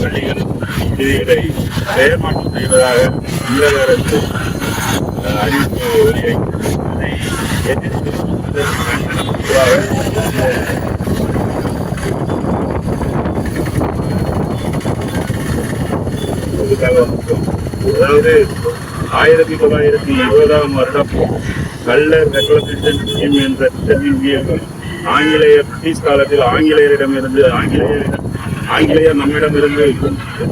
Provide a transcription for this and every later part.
பள்ளிகள் விதிகளை பெயர் செய்வதாக தமிழக அரசு அறிவிப்பு வெளியிட்டிருக்கிறது. அதை எதிர்த்து அதாவது ஆயிரத்தி தொள்ளாயிரத்தி இருபதாம் வருடம் கல்லர் ரெக்லபிஷன் ஸ்கீம் என்ற திட்டத்தின் இயக்கம் ஆங்கிலேயர் பிரிட்டிஷ் காலத்தில் ஆங்கிலேயரிடமிருந்து ஆங்கிலேயரிடம் ஆங்கிலேயர் நம்மிடமிருந்து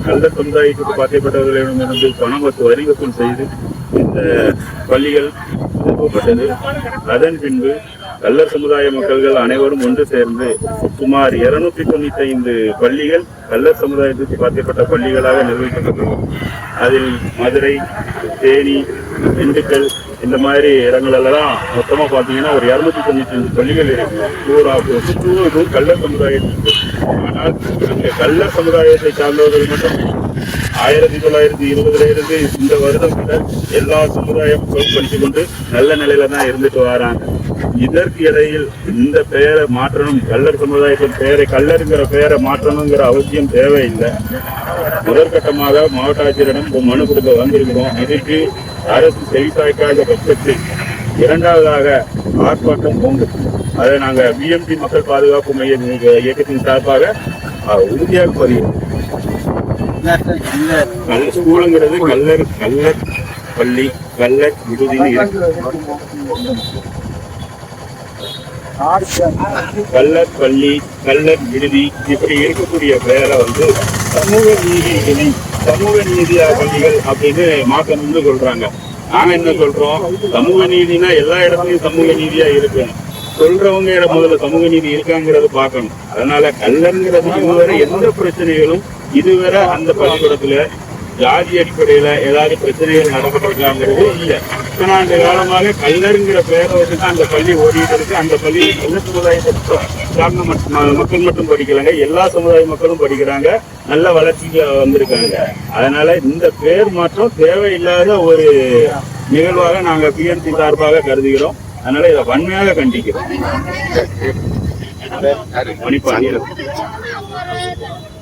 கள்ள சமுதாயத்துக்கு பாத்தியப்பட்டவர்களிடமிருந்து பணம் மற்றும் வரி வசூல் செய்து இந்த பள்ளிகள் நிறுவப்பட்டது அதன் பின்பு கள்ள சமுதாய மக்கள்கள் அனைவரும் ஒன்று சேர்ந்து சுமார் இருநூத்தி தொண்ணூத்தி ஐந்து பள்ளிகள் கள்ள சமுதாயத்துக்கு பாத்தியப்பட்ட பள்ளிகளாக நிர்வகிக்கப்பட்டது அதில் மதுரை தேனி திண்டுக்கல் இந்த மாதிரி இடங்கள் மொத்தமாக மொத்தமா பாத்தீங்கன்னா ஒரு இருநூத்தி தொண்ணூத்தி அஞ்சு பள்ளிகள் இருக்கு. பூரா சுற்றுவதும் கல்லர் சமுதாயத்துக்கு. ஆனால் கள்ள சமுதாயத்தை சார்ந்தவர்கள் மட்டும் ஆயிரத்தி தொள்ளாயிரத்தி இருபதுல இருந்து இந்த வருடம் கூட எல்லா சமுதாய மக்களும் கொண்டு நல்ல நிலையில தான் இருந்துட்டு வராங்க. இதற்கு இடையில் இந்த பெயரை மாற்றணும் கல்லர் சமுதாயத்தின் பெயரை கல்லருங்கிற பெயரை மாற்றணுங்கிற அவசியம் தேவையில்லை. முதற்கட்டமாக மாவட்ட ஆட்சியரிடம் ஒரு மனு கொடுக்க வந்திருக்கிறோம். இதுக்கு அரசு செவிசாய்க்காத பட்சத்தில் இரண்டாவதாக ஆர்ப்பாட்டம் உண்டு அதை நாங்கள் பிஎம்டி மக்கள் பாதுகாப்பு மைய இயக்கத்தின் சார்பாக உறுதியாக பதிவு கல் ஸ்கூலுங்கிறது கல்லர் கல்லர் பள்ளி கல்லர் விடுதின்னு கல்லர் பள்ளி கல்லர் விடுதி இப்படி இருக்கக்கூடிய பெயரை வந்து சமூக நீதி சமூக நீதியா பள்ளிகள் அப்படின்னு மாற்றணும்னு சொல்றாங்க. நாங்க என்ன சொல்றோம்? சமூக நீதினா எல்லா இடத்துலயும் சமூக நீதியா இருக்கு. சொல்றவங்க முதல்ல சமூக நீதி இருக்காங்கிறத பார்க்கணும். அதனால கல்லங்கிறது இதுவரை எந்த பிரச்சனைகளும் இதுவரை அந்த பள்ளிக்கூடத்துல ஜாதி அடிப்படையில ஏதாவது பிரச்சனைகள் நடக்கப்பட்டிருக்காங்கிறது இல்ல. இத்தனாண்டு காலமாக கல்லருங்கிற பெயரை வச்சு தான் அந்த பள்ளி ஓடிட்டு இருக்கு. அந்த பள்ளி எல்லா சமுதாயத்தை சார்ந்த மக்கள் மட்டும் படிக்கலாங்க. எல்லா சமுதாய மக்களும் படிக்கிறாங்க. நல்ல வளர்ச்சிக்கு வந்திருக்காங்க. அதனால இந்த பெயர் மாற்றம் தேவையில்லாத ஒரு நிகழ்வாக நாங்க பிஎன்சி சார்பாக கருதுகிறோம். அதனால இதை வன்மையாக கண்டிக்கிறோம். மணிப்பாண்டியன்.